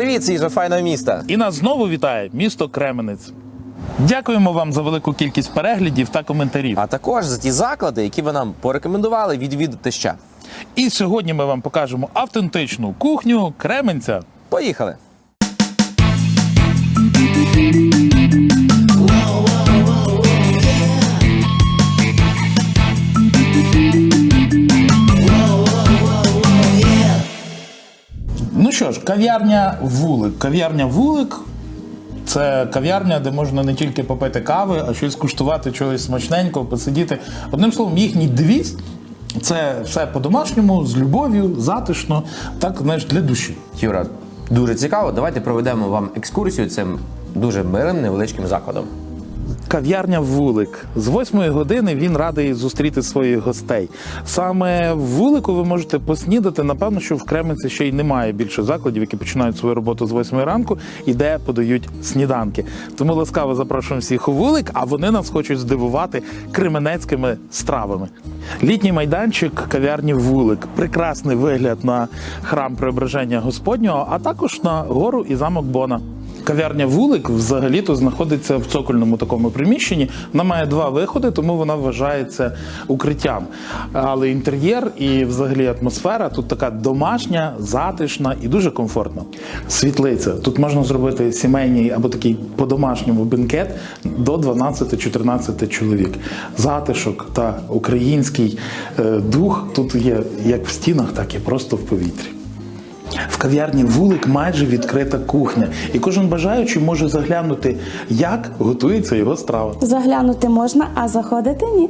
Привіт, їжа файного міста. І нас знову вітає місто Кременець. Дякуємо вам за велику кількість переглядів та коментарів. А також за ті заклади, які ви нам порекомендували відвідати ще. І сьогодні ми вам покажемо автентичну кухню Кременця. Поїхали! Що ж, кав'ярня Вулик. Кав'ярня Вулик це кав'ярня, де можна не тільки попити кави, а щось куштувати, чогось смачненького, посидіти. Одним словом, їхній девіз – це все по-домашньому, з любов'ю, затишно, так знаєш, для душі. Юра, дуже цікаво. Давайте проведемо вам екскурсію цим дуже милим невеличким закладом. Кав'ярня Вулик. З 8 години він радий зустріти своїх гостей. Саме в Вулику ви можете поснідати. Напевно, що в Кременці ще й немає більше закладів, які починають свою роботу з 8 ранку і де подають сніданки. Тому ласкаво запрошуємо всіх у вулик, а вони нас хочуть здивувати кременецькими стравами. Літній майданчик кав'ярні Вулик. Прекрасний вигляд на храм Преображення Господнього, а також на гору і замок Бона. Кав'ярня Вулик взагалі-то знаходиться в цокольному такому приміщенні. Вона має два виходи, тому вона вважається укриттям. Але інтер'єр і взагалі атмосфера тут така домашня, затишна і дуже комфортна. Світлиця. Тут можна зробити сімейний або такий по-домашньому бенкет до 12-14 чоловік. Затишок та український е, дух тут є як в стінах, так і просто в повітрі. В кав'ярні вулик майже відкрита кухня, і кожен бажаючий може заглянути, як готується його страва. Заглянути можна, а заходити ні.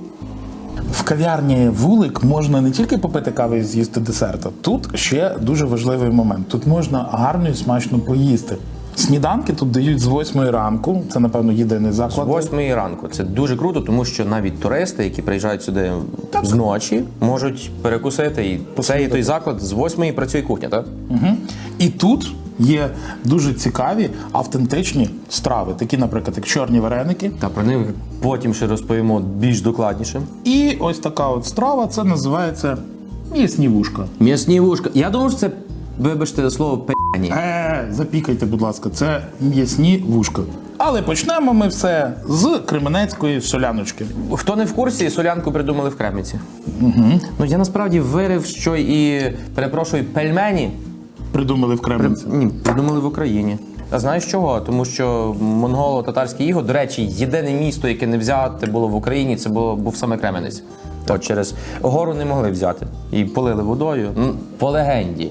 В кав'ярні вулик можна не тільки попити кави і з'їсти десерт, тут ще дуже важливий момент. Тут можна гарно і смачно поїсти. Сніданки тут дають з 8 ранку. Це напевно єдиний заклад. З. 8 ранку. Це дуже круто, тому що навіть туристи, які приїжджають сюди з ночі, можуть перекусити. І цей той заклад з 8 працює кухня, так? Мгм. І тут є дуже цікаві автентичні страви, такі, наприклад, як чорні вареники. Та про них потім ще розповімо більш докладніше. І ось така от страва. Це називається м'ясні вушка. М'ясні вушка. Я думав, що це, вибачте за слово п'яні. Е, запікайте, будь ласка, це м'ясні вушка. Але почнемо ми все з кременецької соляночки. Хто не в курсі, солянку придумали в Кремниці. Угу. Ну я насправді вирив, що і перепрошую, пельмені Придумали в Кременці. ні, придумали в Україні. А знаєш чого? Тому що монголо-татарське іго, до речі, єдине місто, яке не взяти було в Україні, це було був саме Кременець. От через гору не могли взяти. І полили водою, ну, по легенді.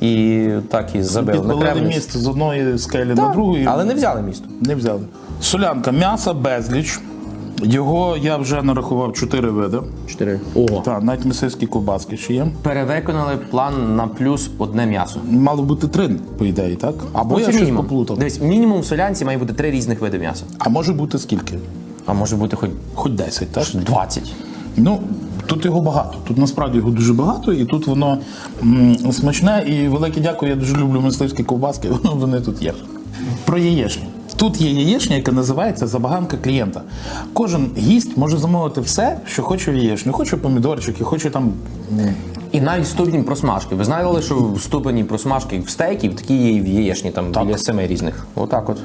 І так і забили на Підпалили місто з одної скелі на Так, другу. і Але не взяли місто. не взяли. Солянка, м'яса безліч. Його я вже нарахував чотири види. Чотири. Ого. Так, навіть мисливські ковбаски ще є. Перевиконали план на плюс одне м'ясо. Мало бути три, по ідеї, так? Або Ну, я це щось мінімум. поплутав. Дивись, мінімум в солянці має бути три різних види м'яса. А може бути скільки? А може бути хоч Хоч 10, так? 20. Ну, тут його багато. Тут насправді його дуже багато, і тут воно м, смачне. І велике дякую, я дуже люблю мисливські ковбаски, вони тут є. Про яєчню. Тут є яєчня, яка називається забаганка клієнта. Кожен гість може замовити все, що хоче в яєчню. Хоче помідорчики, хоче там. І навіть ступінь просмажки. Ви знали, що в ступені просмажки в стейків такі є і в яєчні, там біля семи різних. Отак от.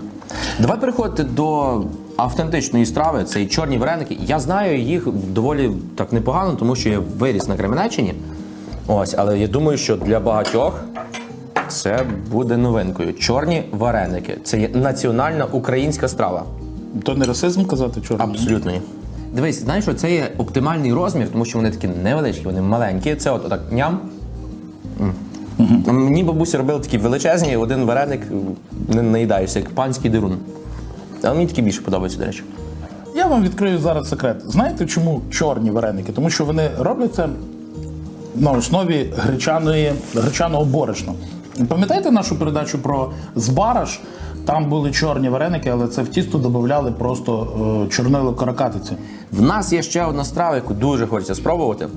Давай переходити до автентичної страви. Це і чорні вареники. Я знаю їх доволі так непогано, тому що я виріс на Кременеччині. Ось, але я думаю, що для багатьох це буде новинкою. Чорні вареники. Це є національна українська страва. То не расизм казати чорний? Абсолютно ні. Дивись, знаєш, що це є оптимальний розмір, тому що вони такі невеличкі, вони маленькі. Це от так ням. М. Мені бабуся робила такі величезні, один вареник не наїдаєшся, як панський дирун. Але мені такі більше подобаються, до речі. Я вам відкрию зараз секрет. Знаєте, чому чорні вареники? Тому що вони робляться на основі гречаної, гречаного борошна. Пам'ятаєте нашу передачу про збараш? Там були чорні вареники, але це в тісто додавали просто е, чорнило каракатиці. В нас є ще одна страва, яку дуже хочеться спробувати.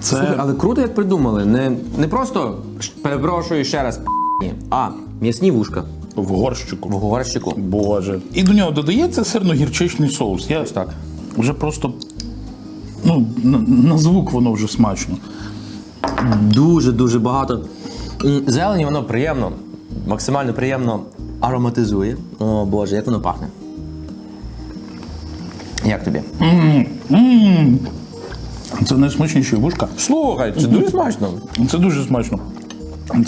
Це Слухай, але круто, як придумали. Не, не просто перепрошую ще раз, п***ні, а м'ясні вушка в горщику. в горщику. Боже. І до нього додається сирно-гірчичний соус. Я так. вже просто ну, на, на звук воно вже смачно. Дуже дуже багато Зелені воно приємно, максимально приємно ароматизує. О Боже, як воно пахне. Як тобі? Це найсмачніші вушка. Слухай, це дуже смачно. Це дуже смачно.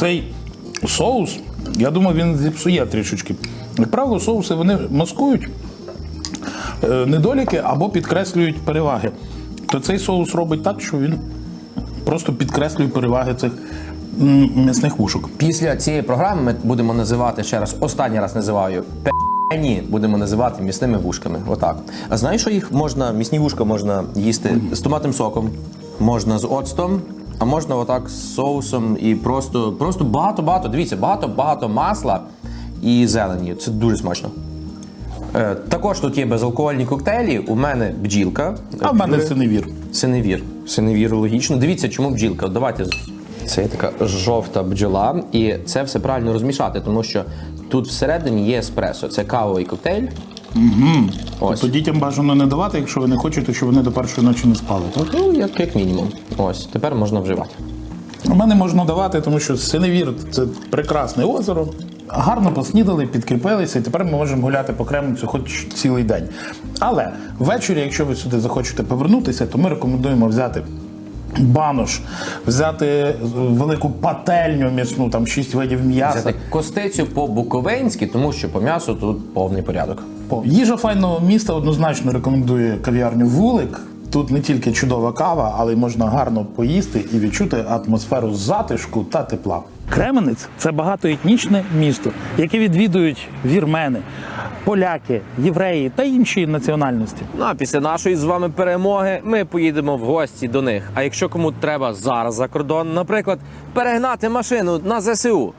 Цей соус, я думаю, він зіпсує трішечки. Як правило, соуси вони маскують е, недоліки або підкреслюють переваги. То цей соус робить так, що він просто підкреслює переваги цих м'ясних вушок. Після цієї програми ми будемо називати ще раз, останній раз називаю пені, будемо називати місними вушками. Отак. А знаєш, що їх можна, місні вушка можна їсти з томатним соком, можна з оцтом, а можна отак з соусом і просто, просто багато-багато. Дивіться, багато-багато масла і зелені. Це дуже смачно. Е, також тут є безалкогольні коктейлі. У мене бджілка. А в мене синевір. Синевір. Синевір логічно. Дивіться, чому бджілка. Давайте це є така жовта бджола, і це все правильно розмішати, тому що тут всередині є еспресо. Це кавовий коктейль. Угу. Ось. То дітям бажано не давати, якщо ви не хочете, щоб вони до першої ночі не спали. Так? Ну, як, як мінімум. Ось, тепер можна вживати. У мене можна давати, тому що синевір це прекрасне озеро. Гарно поснідали, підкріпилися, і тепер ми можемо гуляти по Кремницю хоч цілий день. Але ввечері, якщо ви сюди захочете повернутися, то ми рекомендуємо взяти банош, взяти велику пательню м'ясну, там шість видів м'яса. Взяти костецю по-буковинськи, тому що по м'ясу тут повний порядок. По- Їжа файного міста однозначно рекомендує кав'ярню Вулик. Тут не тільки чудова кава, але й можна гарно поїсти і відчути атмосферу затишку та тепла. Кременець це багатоетнічне місто, яке відвідують вірмени, поляки, євреї та інші національності. Ну а після нашої з вами перемоги ми поїдемо в гості до них. А якщо кому треба зараз за кордон, наприклад, перегнати машину на ЗСУ,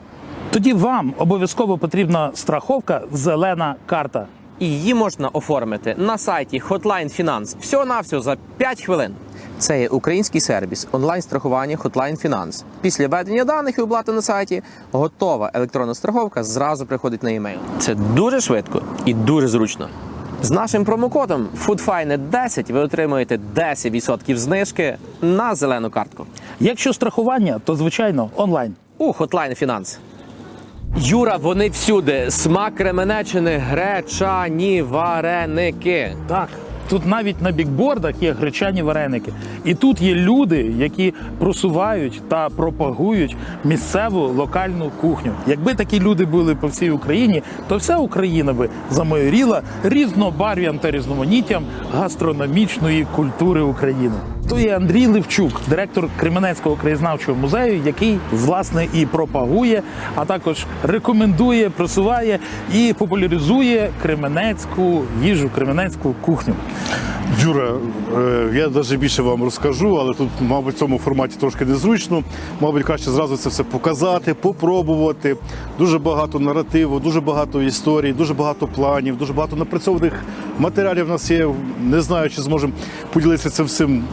Тоді вам обов'язково потрібна страховка зелена карта. І її можна оформити на сайті Hotline Finance всього-навсього за 5 хвилин. Це є український сервіс онлайн-страхування Hotline Finance. Після введення даних і оплати на сайті готова електронна страховка зразу приходить на емейл. Це дуже швидко і дуже зручно. З нашим промокодом FoodFine10 ви отримуєте 10% знижки на зелену картку Якщо страхування, то звичайно онлайн. у Hotline Finance. Юра, вони всюди. Смак Кременеччини, гречані вареники. Так. Тут навіть на бікбордах є гречані вареники. І тут є люди, які просувають та пропагують місцеву локальну кухню. Якби такі люди були по всій Україні, то вся Україна би замайоріла різнобарв'ям та різноманіттям гастрономічної культури України. То є Андрій Левчук, директор Кременецького краєзнавчого музею, який власне і пропагує, а також рекомендує, просуває і популяризує кременецьку їжу, кременецьку кухню. Юра, е, я навіть більше вам розкажу, але тут, мабуть, в цьому форматі трошки незручно. Мабуть, краще зразу це все показати, попробувати. Дуже багато наративу, дуже багато історій, дуже багато планів, дуже багато напрацьованих матеріалів у нас є. Не знаю, чи зможемо поділитися цим всім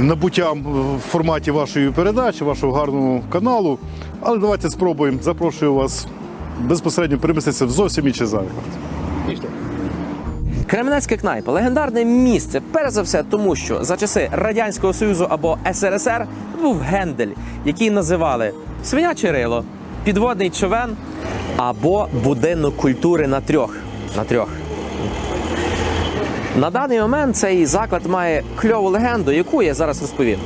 набуттям в форматі вашої передачі, вашого гарного каналу. Але давайте спробуємо. Запрошую вас безпосередньо переміститися в зовсім інший заклад. Кременецька кнайпа легендарне місце, перш за все, тому що за часи Радянського Союзу або СРСР був гендель, який називали свиняче рило, підводний човен або будинок культури на трьох. На трьох. На даний момент цей заклад має кльову легенду, яку я зараз розповім.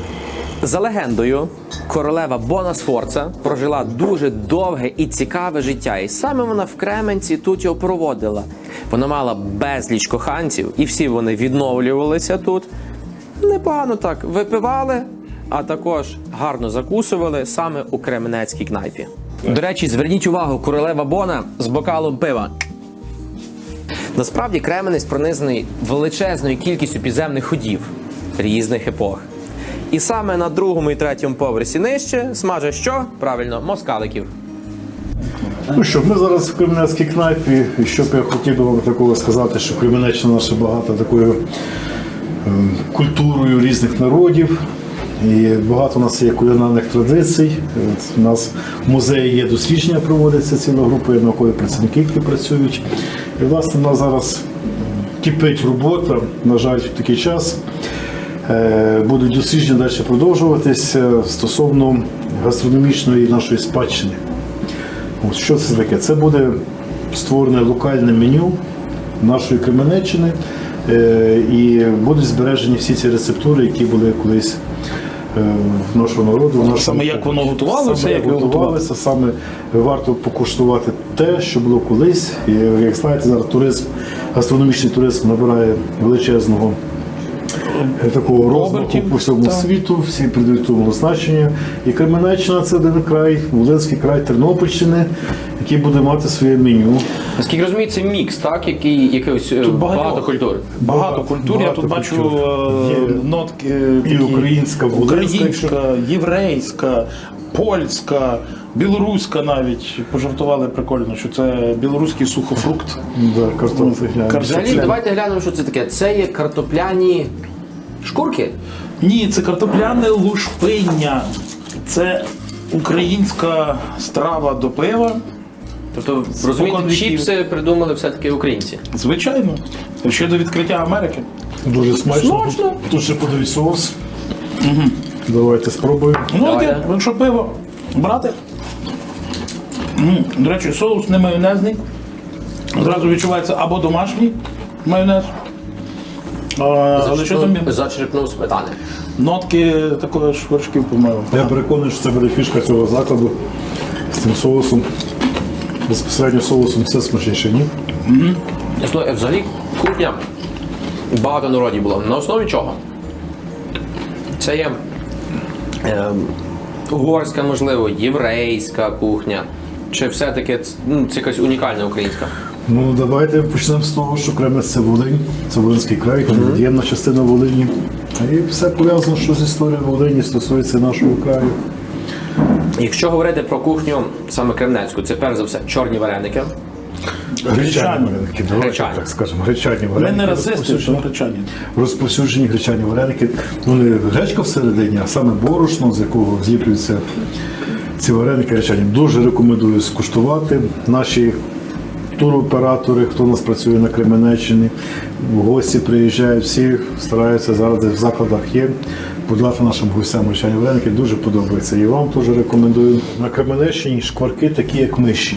За легендою, королева Бона Сфорца прожила дуже довге і цікаве життя, і саме вона в Кременці тут його проводила. Вона мала безліч коханців, і всі вони відновлювалися тут. Непогано так випивали, а також гарно закусували саме у Кременецькій кнайпі. До речі, зверніть увагу, королева Бона з бокалом пива. Насправді Кременець пронизаний величезною кількістю підземних ходів різних епох. І саме на другому і третьому поверсі нижче смаже що? Правильно, москаликів. Ну що, ми зараз в Кременецькій кнайпі, і що б я хотів би вам такого сказати, що Кременеччина наша багата такою ем, культурою різних народів. І багато у нас є кулінарних традицій. От у нас в музеї є дослідження, проводяться ціла група, наукові працівники, які працюють. І власне у нас зараз кипить робота, на жаль, в такий час. Е, Будуть дослідження далі продовжуватися стосовно гастрономічної нашої спадщини. От що це таке? Це буде створене локальне меню нашої Кременеччини, е, і будуть збережені всі ці рецептури, які були колись е, в нашого народу. в нашому- Саме як воно готувалося, Саме як готувалося, саме варто покуштувати те, що було колись. І, як знаєте, зараз туризм, гастрономічний туризм набирає величезного такого розвитку Обертів, по всьому так. світу, всі придають тому значення. І Кременеччина це один край, Волинський край Тернопільщини, який буде мати своє меню. Наскільки розумію, це мікс, так? Який якийсь е, Тут багато, багато. культур. Багато Багато- культур. Я тут бачу е, Є нотки і українська, волинська, українська, єврейська, польська, білоруська навіть. Пожартували прикольно, що це білоруський сухофрукт. Да, картофельня. Кар- Взагалі, давайте глянемо, що це таке. Це є картопляні шкурки. Ні, це картопляне лушпиння. Це українська страва до пива. Тобто, розумієте, віків. чіпси придумали все-таки українці. Звичайно. Ще до відкриття Америки. Дуже смачно. Смачно. Тут, ще подають соус. Давайте спробуємо. Ну, Давайте. от, якщо пиво брати. М, До речі, соус не майонезний. Одразу відчувається або домашній майонез. А, але що там є? Зачерпнув сметани. Нотки такої ж вершків, по-моєму. Я переконаний, що це буде фішка цього закладу з цим соусом. Безпосередньо соусом це смачніше, ні? Слухай, Взагалі, кухня багато народів було. На основі чого? Це є е, угорська, можливо, єврейська кухня. Чи все-таки ну, це якась унікальна українська? Ну давайте почнемо з того, що Кремець це Волинь, це Волинський край, від'ємна частина Волині. І все пов'язано, що з історією Волині стосується нашого краю. Якщо говорити про кухню саме кремнецьку, це перш за все чорні вареники. Гречані вареники, давайте Гречані. так скажемо. Гречані Ми вареники. не расисти, розповсюджені- що гречані. Розповсюджені гречані вареники. Ну не гречка всередині, а саме борошно, з якого зліплюються ці вареники гречані. Дуже рекомендую скуштувати. Наші туроператори, хто у нас працює на Кременеччині, гості приїжджають, всі стараються зараз в закладах є. Подати нашим гостям гречані вареники дуже подобається. І вам теж рекомендую. На Кременеччині шкварки такі, як миші.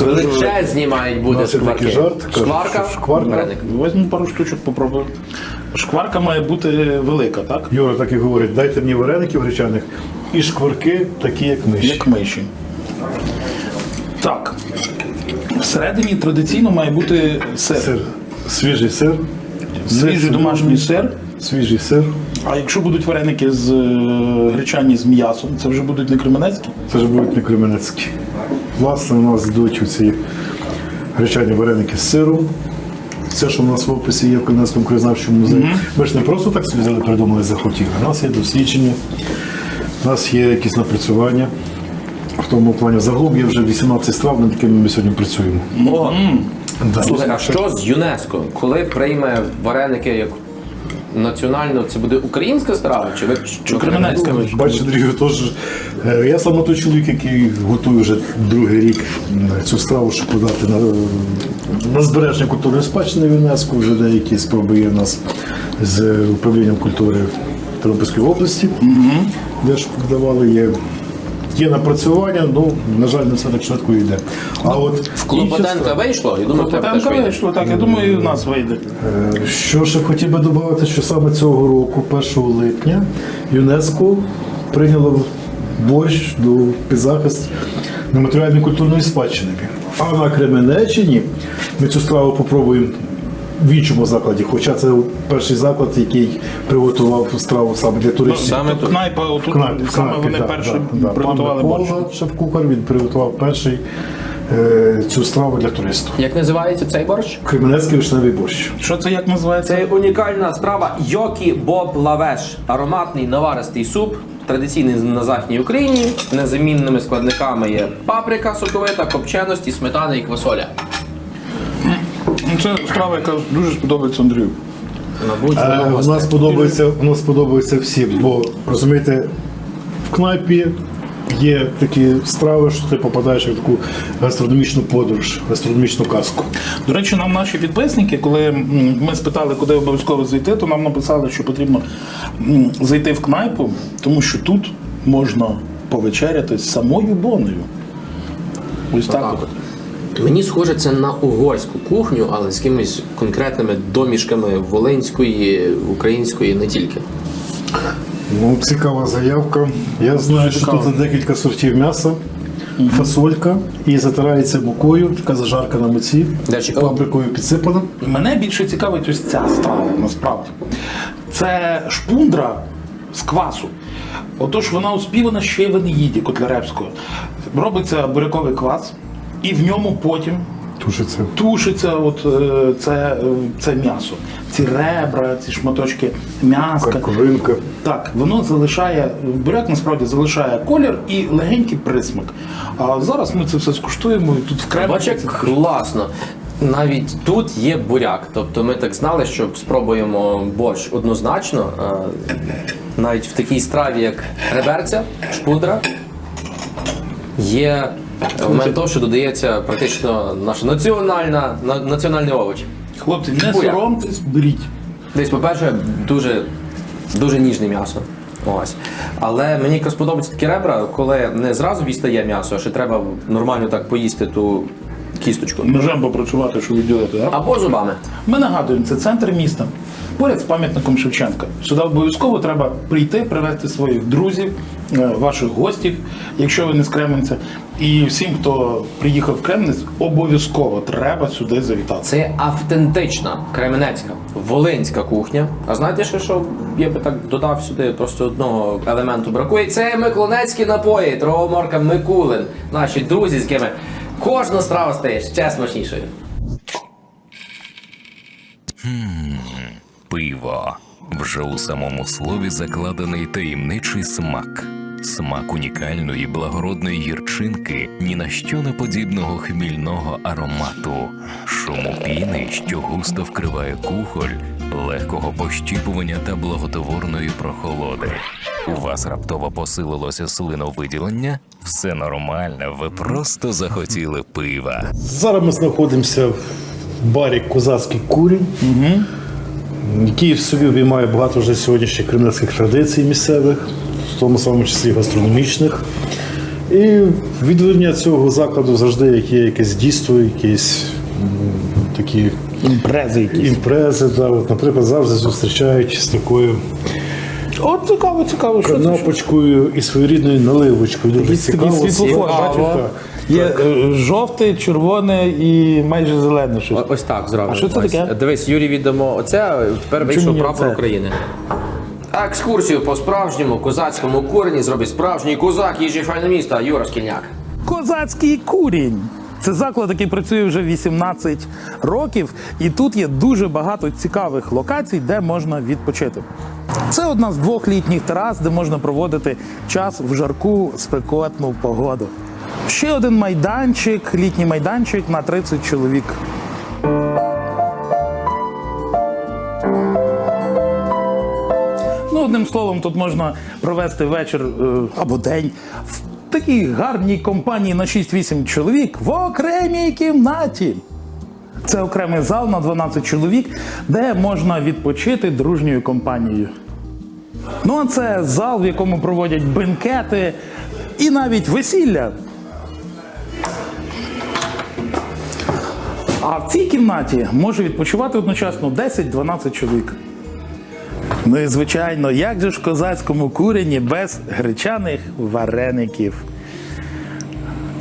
Величезні мають бути шкварки. такий жарт, Шкварка, шкварка. вареник. Пару штучок, попробую. Шкварка має бути велика, так? Юра так і говорить, дайте мені вареників гречаних і шкварки такі, як миші. Як миші. Так. Всередині традиційно має бути сир. Сир. Свіжий сир. Свіжий домашній сир. Свіжий сир. А якщо будуть вареники з е, гречані з м'ясом, це вже будуть не кременецькі? Це ж будуть не кременецькі. Власне, у нас йдуть ці гречані вареники з сиром. Все, що у нас в описі є в Кременецькому краєзнавчому музеї. Ми ж не просто так собі взяли, придумали, захотіли. У нас є дослідження, у нас є якісь напрацювання. В тому плані загалом є вже 18 страв, над якими ми сьогодні працюємо. О, Да. Слухай, а що з ЮНЕСКО? Коли прийме вареники як національно, це буде українська страва? Чи ви Чи кременецька? Бачите, Андрію, тож е, я саме той чоловік, який готує вже другий рік цю страву, щоб подати на, на збереження культурної спадщини в ЮНЕСКО. Вже деякі спроби є в нас з управлінням культури Тернопільської області, де ж подавали є. Є напрацювання, ну на жаль, не все так швидко йде. А от в Клопотенка вийшло? Я думаю, в тебе теж Потенка вийде. вийшло, так, я думаю, і в нас вийде. Е, Що ще хотів би додати, що саме цього року, 1 липня, ЮНЕСКО прийняло борщ до під захист нематеріальної культурної спадщини. А на Кременеччині ми цю страву попробуємо в іншому закладі, хоча це перший заклад, який приготував страву саме для туристів. Саме тут. Кнайпа, отут Кнайпі, саме Кнайпі, вони да, перші да, да. приготували Пан борщ. Микола, шеф-кухар, він приготував перший е, цю страву для туристів. Як називається цей борщ? Кременецький вишневий борщ. Що це як називається? Це унікальна страва Йокі Боб Лавеш. Ароматний наваристий суп, традиційний на Західній Україні. Незамінними складниками є паприка соковита, копченості, сметана і квасоля. Ну, Це страва, яка дуже сподобається Андрію. Мабуть, Е, У нас подобається, у нас подобається всім, бо розумієте, в кнайпі є такі страви, що ти попадаєш в таку гастрономічну подорож, гастрономічну казку. До речі, нам наші підписники, коли м, ми спитали, куди обов'язково зайти, то нам написали, що потрібно м, зайти в кнайпу, тому що тут можна повечеряти з самою боною. Ось так. От. Мені схоже це на угорську кухню, але з якимись конкретними домішками волинської, української, не тільки. Ну, цікава заявка. Я знаю, що тут декілька сортів м'яса, фасолька і затирається мукою, така зажарка на муці, паприкою підсипана. Мене більше цікавить ось ця страва, насправді. Це шпундра з квасу. Отож, вона оспівана ще й в Енеїді Котляревського. Робиться буряковий квас, і в ньому потім Тушиться. тушиться от, е, це, е, це м'ясо. Ці ребра, ці шматочки м'яска. Карковинка. Так, воно залишає, буряк насправді залишає колір і легенький присмак. А зараз ми це все скуштуємо і тут в Бач, як класно. Навіть тут є буряк. Тобто ми так знали, що спробуємо борщ однозначно. Навіть в такій страві, як реберця, шпудра, є момент того, що додається практично наша національна, на- національний овоч. Хлопці, не соромтесь, беріть. Десь, по-перше, дуже, дуже ніжне м'ясо. Ось. Але мені якраз подобаються такі ребра, коли не зразу відстає м'ясо, а ще треба нормально так поїсти ту кісточку. Ножем попрацювати, що відділити. А? Або зубами. Ми нагадуємо, це центр міста, поряд з пам'ятником Шевченка. Сюди обов'язково треба прийти, привезти своїх друзів, е, ваших гостів, якщо ви не з Кременця. І всім, хто приїхав в Кременець, обов'язково треба сюди завітати. Це автентична кременецька волинська кухня. А знаєте ще, що я би так додав сюди просто одного елементу бракує? Це миколинецькі напої, травоморка Микулин. Наші друзі, з якими кожна страва стає ще смачнішою. Пиво. Вже у самому слові закладений таємничий смак. Смак унікальної благородної гірчинки, ні на що не подібного хмільного аромату, шуму піни, що густо вкриває кухоль, легкого пощіпування та благотворної прохолоди. У вас раптово посилилося слиновиділення? Все нормально, ви просто захотіли пива. Зараз ми знаходимося в барі Козацький курінь, який в собі обіймає багато вже сьогоднішніх кремлівських традицій місцевих, в тому самому числі гастрономічних. І відвідування цього закладу завжди є якесь дійство, якісь такі Імпрези якісь. імпрези. Да, от, наприклад, завжди зустрічають з такою От цікаво, цікаво, що це. канапочкою і своєрідною наливочкою. Дуже Якийсь такий цікаво. світлофор, бачите? так. Є е, жовте, червоне і майже зелене щось. О- Ось так зробимо. А що це Ось. таке? Дивись, Юрій віддамо оце, тепер вийшов прапор оце? України. Екскурсію по справжньому козацькому курені зробить справжній козак їжі файне міста Юра Шкільняк. Козацький курінь. Це заклад, який працює вже 18 років, і тут є дуже багато цікавих локацій, де можна відпочити. Це одна з двох літніх терас, де можна проводити час в жарку спекотну погоду. Ще один майданчик, літній майданчик на 30 чоловік. Одним словом, тут можна провести вечір е, або день в такій гарній компанії на 6-8 чоловік в окремій кімнаті. Це окремий зал на 12 чоловік, де можна відпочити дружньою компанією. Ну, а це зал, в якому проводять бенкети і навіть весілля. А в цій кімнаті може відпочивати одночасно 10-12 чоловік. Ну і звичайно, як же ж в козацькому курені без гречаних вареників?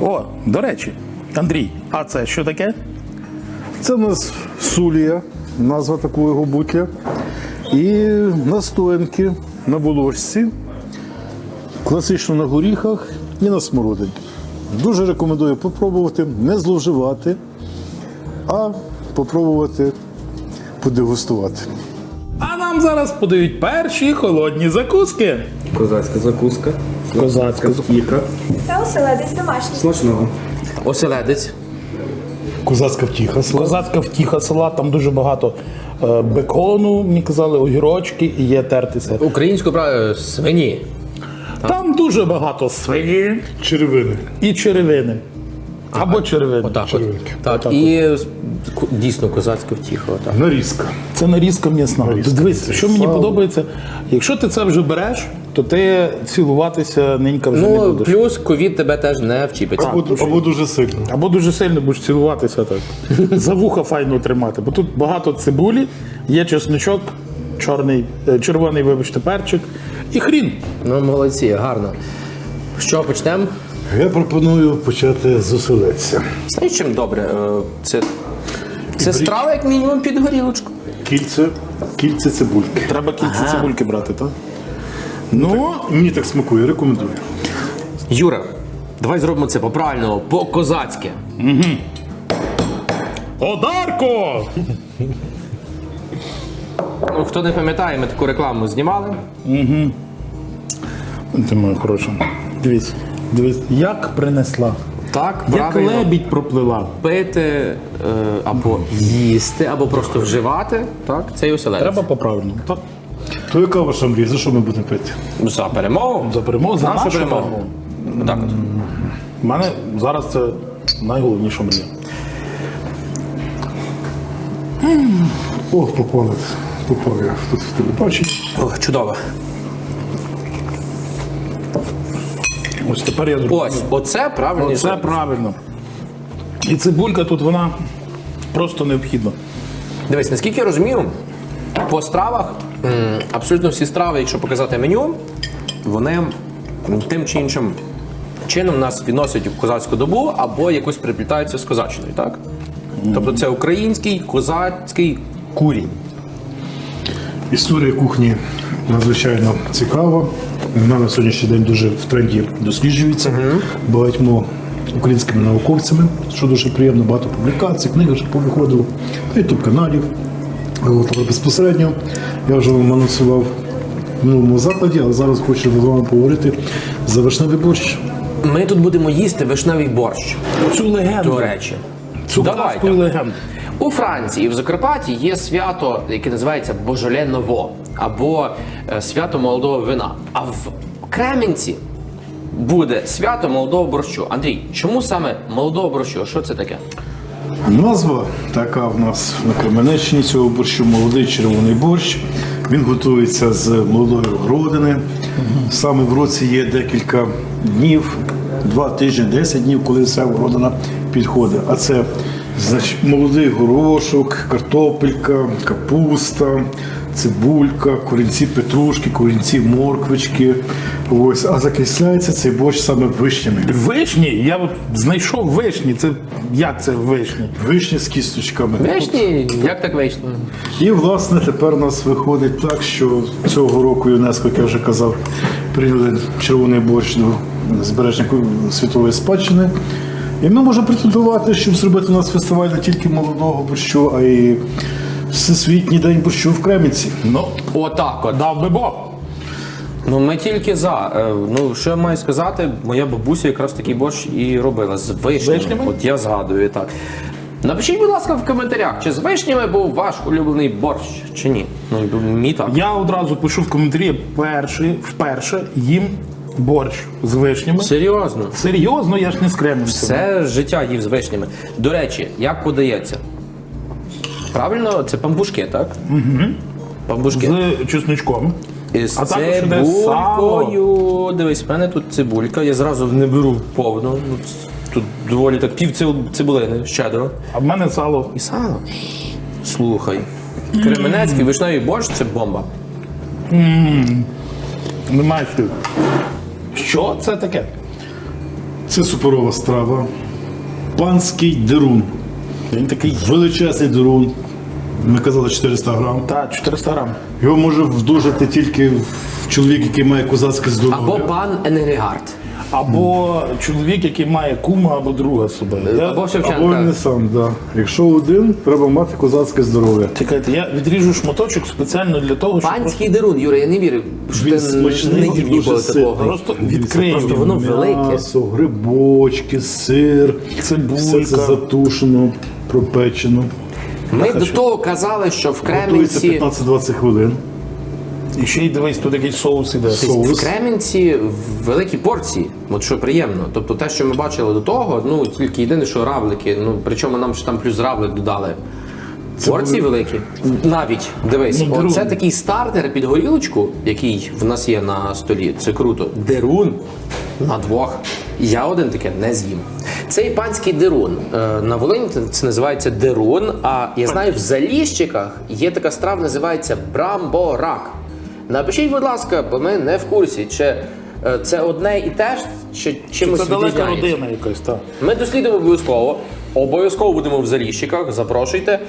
О, до речі, Андрій, а це що таке? Це у нас сулія, назва такого бутля. І настоянки на волошці, класично на горіхах і на смородині. Дуже рекомендую попробувати, не зловживати, а попробувати подегустувати. А нам зараз подають перші холодні закуски. Козацька закуска. Козацька втіка. Та оселедець домашній. Смачного. Оселедець. Козацька втіха. слава. Козацька втіха салат, там дуже багато е, бекону, мені казали, огірочки і є тертий сир. Українську правильно свині. Там дуже багато свині Черевини. і черевини. Або червені. Отак, от. Червинки. Так, Отак і ку- дійсно козацька втіха. Отак. Нарізка. Це нарізка м'ясна. Нарізка. Дивись, що мені Сало. подобається, якщо ти це вже береш, то ти цілуватися ненька вже не Ну, будеш. плюс ковід тебе теж не вчіпиться. Або, або дуже сильно. Або дуже сильно будеш цілуватися так. За вуха файно тримати. Бо тут багато цибулі, є чесночок, чорний, е, червоний, вибачте, перчик і хрін. Ну, молодці, гарно. Що почнемо? Я пропоную почати з оселедця. Знаєш, чим добре? Е, Це, це страва, як мінімум, під горілочку. Кільце, кільце цибульки. Треба кільці цибульки брати, так? Ну, Мені так смакує, рекомендую. Юра, давай зробимо це по-правильному, по-козацьки. Одарко! Ну, хто не пам'ятає, ми таку рекламу знімали. Ти моя хороша. Дивись, дивись, як принесла. Так, Як правильно. лебідь проплила. Пити е, або їсти, або просто вживати. Так, це і оселедець. Треба по-правильному. Так? То яка ваша мрія? За що ми будемо пити? За перемогу. За перемогу, за нашу нашу перемогу. перемогу. Так от. У мене зараз це найголовніша мрія. О, попали. Попав я тут в телебаченні. О, чудово. Ось тепер я зроблю. Ось, оце правильніше. Це правильно. І цибулька тут вона просто необхідна. Дивись, наскільки я розумію, по стравах м, абсолютно всі страви, якщо показати меню, вони тим чи іншим чином нас відносять в козацьку добу або якось приплітаються з козаччиною, так? Тобто це український козацький курінь. Історія кухні надзвичайно цікава. Вона на сьогоднішній день дуже в тренді досліджується багатьма українськими науковцями, що дуже приємно, багато публікацій, книги вже повиходило, ютуб каналів. Безпосередньо я вже вам анонсував в минулому закладі, але зараз хочу з вами поговорити за вишневий борщ. Ми тут будемо їсти вишневий борщ, Цю легенду. до речі. Цю Давайте. легенду. У Франції в Закарпатті є свято, яке називається Божоле Ново або е, свято молодого вина. А в Кремінці буде свято молодого борщу. Андрій, чому саме молодого борщу? Що це таке? Назва така в нас на Кременеччині цього борщу молодий червоний борщ. Він готується з молодої родини. Саме в році є декілька днів, два тижні, 10 днів, коли вся родина підходить. А це значить, молодий горошок, картопелька, капуста, цибулька, корінці петрушки, корінці морквички. Ось, а закисляється цей борщ саме вишнями. Вишні, я от знайшов вишні. Це як це вишні? Вишні з кісточками. Вишні, як так вийшло? І власне тепер у нас виходить так, що цього року ЮНЕСКО, як я вже казав, прийняли червоний борщ до збереження світової спадщини. І ми можемо претендувати, щоб зробити у нас фестиваль не тільки молодого борщу, а й Всесвітній день борщу в Кремінці. Ну, Отак от. дав би Бог. Ну ми тільки за. Е, Ну що я маю сказати, моя бабуся якраз такий борщ і робила з вишнями. Вишнями? От я згадую так. Напишіть, будь ласка, в коментарях, чи з вишнями був ваш улюблений борщ, чи ні. Ну, мій так. Я одразу пишу в коментарі перший, вперше їм борщ з вишнями. Серйозно. Серйозно, я ж не з Кремінця. Все життя їв з вишнями. До речі, як подається? Правильно, це пампушки, так? Угу. Пампушки. З чесночком. Із А також іде цибулькою. Дивись, в мене тут цибулька. Я зразу не беру повну. Ну, Тут доволі так пів циб- цибулини, щедро. А в мене сало. І сало. Слухай. Кременецький вишневий борщ це бомба. Немає слів. Що це таке? Це суперова страва. Панський дерун. Він такий. Величезний дерун. Ми казали 400 грам. Так, 400 грам. Його може вдужати тільки чоловік, який має козацьке здоров'я. Або пан Енгельгард. Або чоловік, який має кума або друга з собою. Я... Або Або він не сам, да. Якщо один, треба мати козацьке здоров'я. Чекайте, я відріжу шматочок спеціально для того, щоб Панський дерун, Юра, я не вірю. що Він ти смачний не і їв дуже ніколи ситний. такого. просто відкрию. Просто воно велике. М'ясо, грибочки, сир, Цибулька. все це затушено, пропечено. Ми до того казали, що в Готується Кременці 15-20 хвилин. І ще й дивись, тут якийсь соус іде. Тобто В Кременці великі порції, от що приємно. Тобто те, що ми бачили до того, ну тільки єдине, що равлики, ну причому нам ще там плюс равлик додали. Порції великі. Навіть дивись, Ну, дерун. оце такий стартер під горілочку, який в нас є на столі. Це круто. Дерун на двох. Я один таке не з'їм. Цей панський дерун. Е, На Волині це- це називається дерун. А я знаю, в Заліщиках є така страва, називається брамборак. Напишіть, будь ласка, бо ми не в курсі, чи е, це одне і те ж, чи чимось Це далека відрізняється. родина якась, так. Ми дослідимо обов'язково. Обов'язково будемо в Заліщиках. Запрошуйте.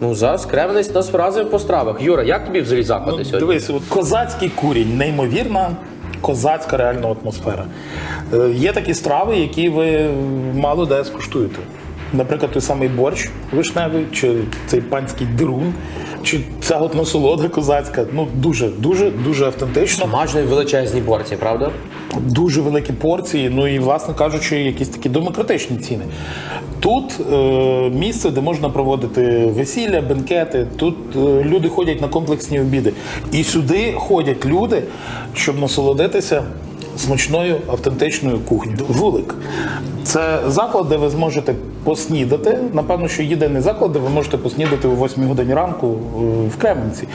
Ну, зараз Кременець нас вразив по стравах. Юра, як тобі взагалі заклади Ну, сьогодні? дивись, от козацький курінь, неймовірна козацька реальна атмосфера. Е, Є такі страви, які ви мало де скуштуєте. Наприклад, той самий борщ вишневий, чи цей панський дерун, чи ця от насолода козацька. Ну дуже, дуже, дуже автентично. Смажені величезні порції, правда? дуже великі порції, ну і, власне кажучи, якісь такі демократичні ціни. Тут е, місце, де можна проводити весілля, бенкети. Тут е, люди ходять на комплексні обіди. І сюди ходять люди, щоб насолодитися смачною автентичною кухнею. Вулик. Це заклад, де ви зможете поснідати. Напевно, що єдиний заклад, де ви можете поснідати о 8 годині ранку е, в Кременці,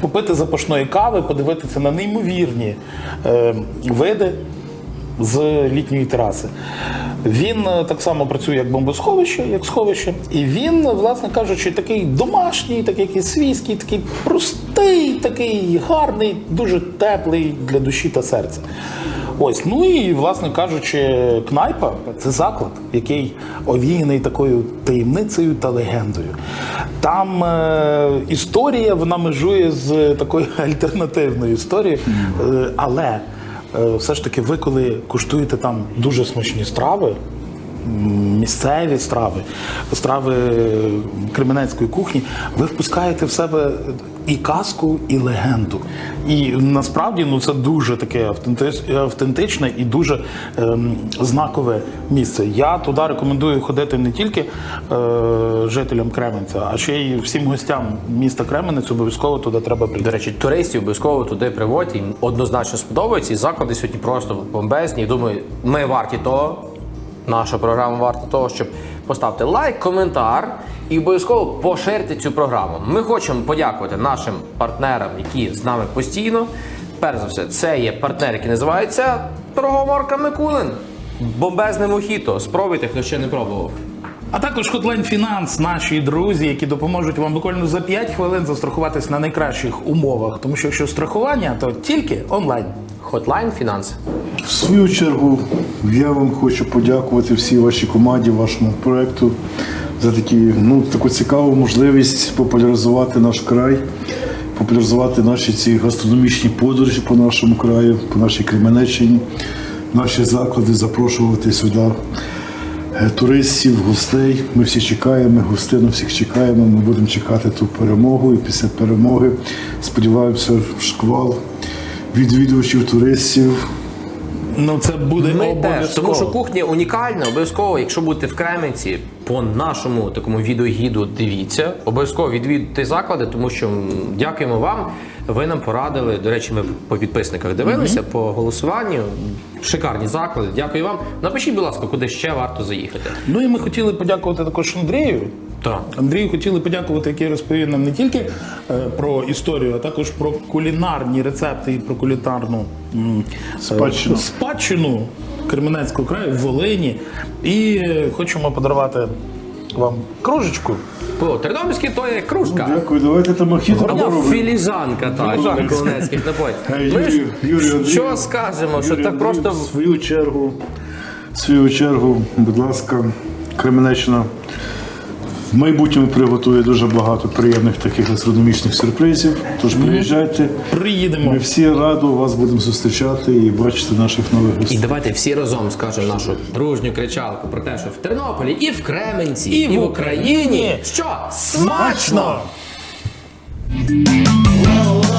попити запашної кави, подивитися на неймовірні е, види з літньої тераси. Він е, так само працює як бомбосховище, як сховище, і він, власне кажучи, такий домашній, такий якийсь свійський, такий простий, такий гарний, дуже теплий для душі та серця. Ось, ну і власне кажучи, кнайпа це заклад, який овіяний такою таємницею та легендою. Там е, історія вона межує з такою альтернативною історією, е, але все ж таки, ви коли куштуєте там дуже смачні страви. Місцеві страви, страви кременецької кухні, ви впускаєте в себе і казку, і легенду. І насправді ну це дуже таке автентичне і дуже ем, знакове місце. Я туди рекомендую ходити не тільки е, жителям Кременця, а ще й всім гостям міста Кременець. Обов'язково туди треба прийти. До речі, туристів обов'язково туди приводять, їм однозначно сподобається. І заклади сьогодні просто бомбезні. Думаю, ми варті того. Наша програма варта того, щоб поставити лайк, коментар і обов'язково поширити цю програму. Ми хочемо подякувати нашим партнерам, які з нами постійно. Перш за все, це є партнер, який називається Торговарка Микулин. Бомбезне мохіто. Спробуйте, хто ще не пробував. А також Hotline Finance, наші друзі, які допоможуть вам буквально за 5 хвилин застрахуватись на найкращих умовах. Тому що якщо страхування, то тільки онлайн. Hotline Finance. В свою чергу я вам хочу подякувати всій вашій команді, вашому проекту за такі, ну, таку цікаву можливість популяризувати наш край, популяризувати наші ці гастрономічні подорожі по нашому краю, по нашій Кременеччині, наші заклади, запрошувати сюди е, туристів, гостей. Ми всі чекаємо, гостину всіх чекаємо. Ми будемо чекати ту перемогу і після перемоги сподіваємося, шквал відвідувачів, туристів. Ну це буде Ми теж, тому що кухня унікальна. Обов'язково, якщо будете в Кременці, по нашому такому відеогіду дивіться. Обов'язково відвідуйте заклади, тому що м, дякуємо вам. Ви нам порадили. До речі, ми по підписниках дивилися по голосуванню. Шикарні заклади. Дякую вам. Напишіть, будь ласка, куди ще варто заїхати. Ну і ми хотіли подякувати також Андрію. Так. Андрію хотіли подякувати, який розповів нам не тільки е, про історію, а також про кулінарні рецепти і про кулінарну м, е, Спадщину. спадщину Кременецького краю, в Волині. І е, хочемо подарувати вам кружечку. По тернопільській то є кружка. Дякую, давайте там мохіто Або попробуємо. філіжанка, так, Е, напоїв. Андрію, що скажемо, що так просто в свою чергу, в свою чергу, будь ласка, Кременеччина в майбутньому приготує дуже багато приємних таких гастрономічних сюрпризів. Тож приїжджайте. Приїдемо. Ми всі радо вас будемо зустрічати і бачити наших нових І гостей. давайте всі разом скажемо нашу дружню кричалку про те, що в Тернополі, і в Кременці, І і, в в Україні. Україні Що смачно! Смачно!